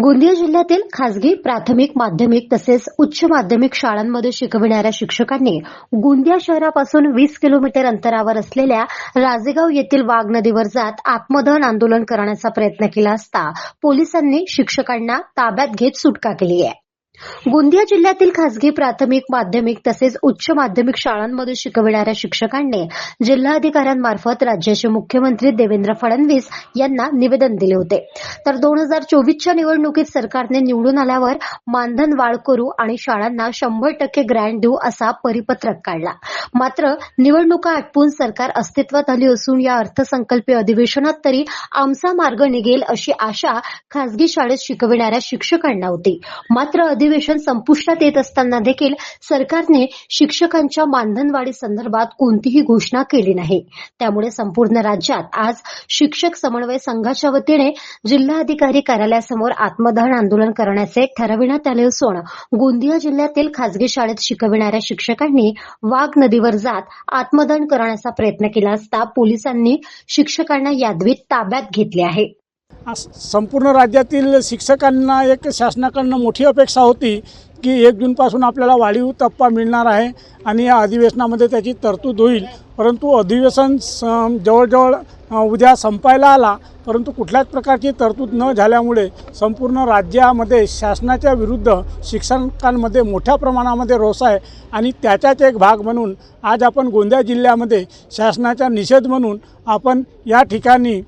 गोंदिया जिल्ह्यातील खासगी प्राथमिक माध्यमिक तसेच उच्च माध्यमिक शाळांमध्ये शिकविणाऱ्या शिक्षकांनी गोंदिया शहरापासून वीस किलोमीटर अंतरावर असलेल्या राजेगाव येथील वाघ नदीवर जात आत्मदहन आंदोलन करण्याचा प्रयत्न केला असता पोलिसांनी शिक्षकांना ताब्यात घेत सुटका केली आहे. गोंदिया जिल्ह्यातील खासगी प्राथमिक माध्यमिक तसेच उच्च माध्यमिक शाळांमध्ये शिकविणाऱ्या शिक्षकांनी जिल्हाधिकाऱ्यांमार्फत राज्याचे मुख्यमंत्री देवेंद्र फडणवीस यांना निवेदन दिले होते. तर दोन हजार चोवीसच्या निवडणुकीत सरकारने निवडून आल्यावर मानधन वाढ करू आणि शाळांना शंभर टक्के ग्रँट देऊ असा परिपत्रक काढला. मात्र निवडणुका आटपून सरकार अस्तित्वात आली असून या अर्थसंकल्पीय अधिवेशनात तरी आमचा मार्ग निघेल अशी आशा खासगी शाळेत शिकविणाऱ्या शिक्षकांना होती. मात्र अधिवेशन संपुष्टात येत असताना देखील सरकारने शिक्षकांच्या मानधनवाढी संदर्भात कोणतीही घोषणा केली नाही. त्यामुळे संपूर्ण राज्यात आज शिक्षक समन्वय संघाच्या वतीने जिल्हाधिकारी कार्यालयासमोर आत्मदहन आंदोलन करण्याचे ठरविण्यात आले असून गोंदिया जिल्ह्यातील खासगी शाळेत शिकविणाऱ्या शिक्षकांनी वाघ नदीवर जात आत्मदहन करण्याचा प्रयत्न केला असता पोलिसांनी शिक्षकांना यादवीत ताब्यात घेतले आहे. संपूर्ण राज्यातील शिक्षकांना एक शासनाकडनं मोठी अपेक्षा होती की एक जूनपासून आपल्याला वाढीव टप्पा मिळणार आहे आणि या अधिवेशनामध्ये त्याची तरतूद होईल. परंतु अधिवेशन स जवळजवळ उद्या संपायला आला परंतु कुठल्याच प्रकारची तरतूद न झाल्यामुळे संपूर्ण राज्यामध्ये शासनाच्या विरुद्ध शिक्षकांमध्ये मोठ्या प्रमाणामध्ये रोष आहे आणि त्याचाच एक भाग म्हणून आज आपण गोंदिया जिल्ह्यामध्ये शासनाचा निषेध म्हणून आपण या ठिकाणी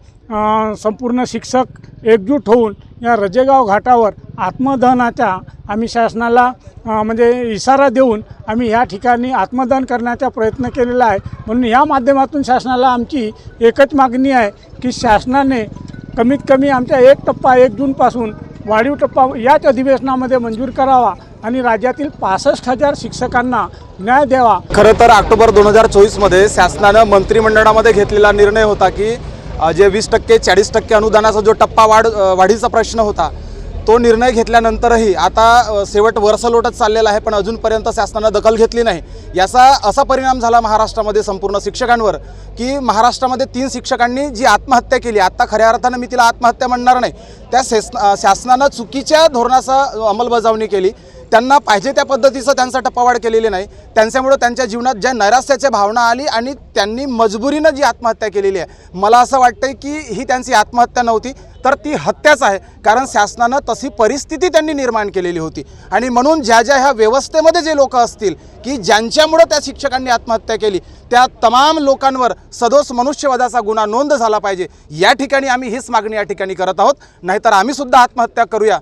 संपूर्ण शिक्षक एकजूट होऊन या रजेगाव घाटावर आत्मदहनाच्या आम्ही शासनाला म्हणजे इशारा देऊन आम्ही या ठिकाणी आत्मदहन करण्याचा प्रयत्न केलेला आहे. म्हणून या माध्यमातून शासनाला आमची एकच मागणी आहे की शासनाने कमीत कमी आमच्या एक टप्पा एक जूनपासून वाढीव टप्पा याच अधिवेशनामध्ये मंजूर करावा आणि राज्यातील पासष्ट हजार शिक्षकांना न्याय द्यावा. खरं तर ऑक्टोबर दोन हजार चोवीसमध्ये शासनानं मंत्रिमंडळामध्ये घेतलेला निर्णय होता की जे वीस टक्के चाळीस टक्के अनुदानाचा जो टप्पा वाढ वाढीचा प्रश्न होता तो निर्णय घेतल्यानंतरही आता शेवट वरसलोटच चाललेला आहे पण अजूनपर्यंत शासनानं दखल घेतली नाही. याचा असा परिणाम झाला महाराष्ट्रामध्ये संपूर्ण शिक्षकांवर की महाराष्ट्रामध्ये तीन शिक्षकांनी जी आत्महत्या केली आत्ता खऱ्या अर्थानं मी तिला आत्महत्या म्हणणार नाही त्या शासनानं चुकीच्या धोरणाचा अंमलबजावणी केली. त्यांना पाहिजे त्या पद्धतीचं त्यांचा टप्पावाढ केलेली नाही. त्यांच्यामुळं त्यांच्या जीवनात ज्या नैराश्याच्या भावना आली आणि त्यांनी मजबुरीनं जी आत्महत्या केलेली आहे. मला असं वाटतं की ही त्यांची आत्महत्या नव्हती तर ती हत्याच आहे. कारण शासनानं तशी परिस्थिती त्यांनी निर्माण केलेली होती. आणि म्हणून ज्या ज्या ह्या व्यवस्थेमध्ये जे लोक असतील की ज्यांच्यामुळं त्या शिक्षकांनी आत्महत्या केली त्या तमाम लोकांवर सदोष मनुष्यवधाचा गुन्हा नोंद झाला पाहिजे. या ठिकाणी आम्ही हीच मागणी या ठिकाणी करत आहोत. नाहीतर आम्हीसुद्धा आत्महत्या करूया.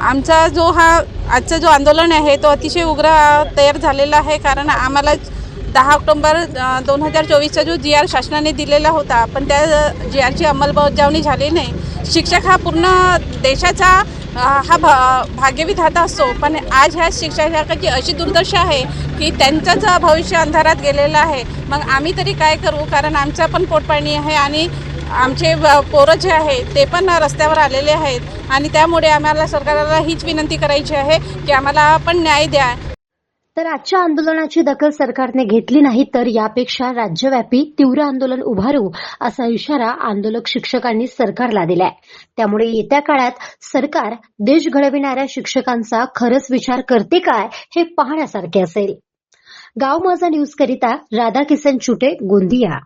आमचा जो हा आजचा जो आंदोलन आहे तो अतिशय उग्र तयार झालेला आहे कारण आम्हाला दहा ऑक्टोंबर दोन हजार चोवीसचा जो जी आर शासनाने दिलेला होता पण त्या जी आरची अंमलबजावणी झाली नाही. शिक्षक हा पूर्ण देशाचा हा भा भाग्यविधाता असतो पण आज ह्या शिक्षकाची अशी दुर्दशा आहे की त्यांचंच भविष्य अंधारात गेलेलं आहे. मग आम्ही तरी काय करू? कारण आमचं पण पोटपाणी आहे आणि आमचे पोरं जे आहे ते पण रस्त्यावर आलेले आहेत आणि त्यामुळे आम्हाला सरकारला हीच विनंती करायची आहे की आम्हाला पण न्याय द्या. तर आजच्या आंदोलनाची दखल सरकारने घेतली नाही तर यापेक्षा राज्यव्यापी तीव्र आंदोलन उभारू असा इशारा आंदोलक शिक्षकांनी सरकारला दिलाय. त्यामुळे येत्या काळात सरकार देश घडविणाऱ्या शिक्षकांचा खरंच विचार करते काय हे पाहण्यासारखे असेल. गाव माझा न्यूज करिता राधा किसन चुटे गोंदिया.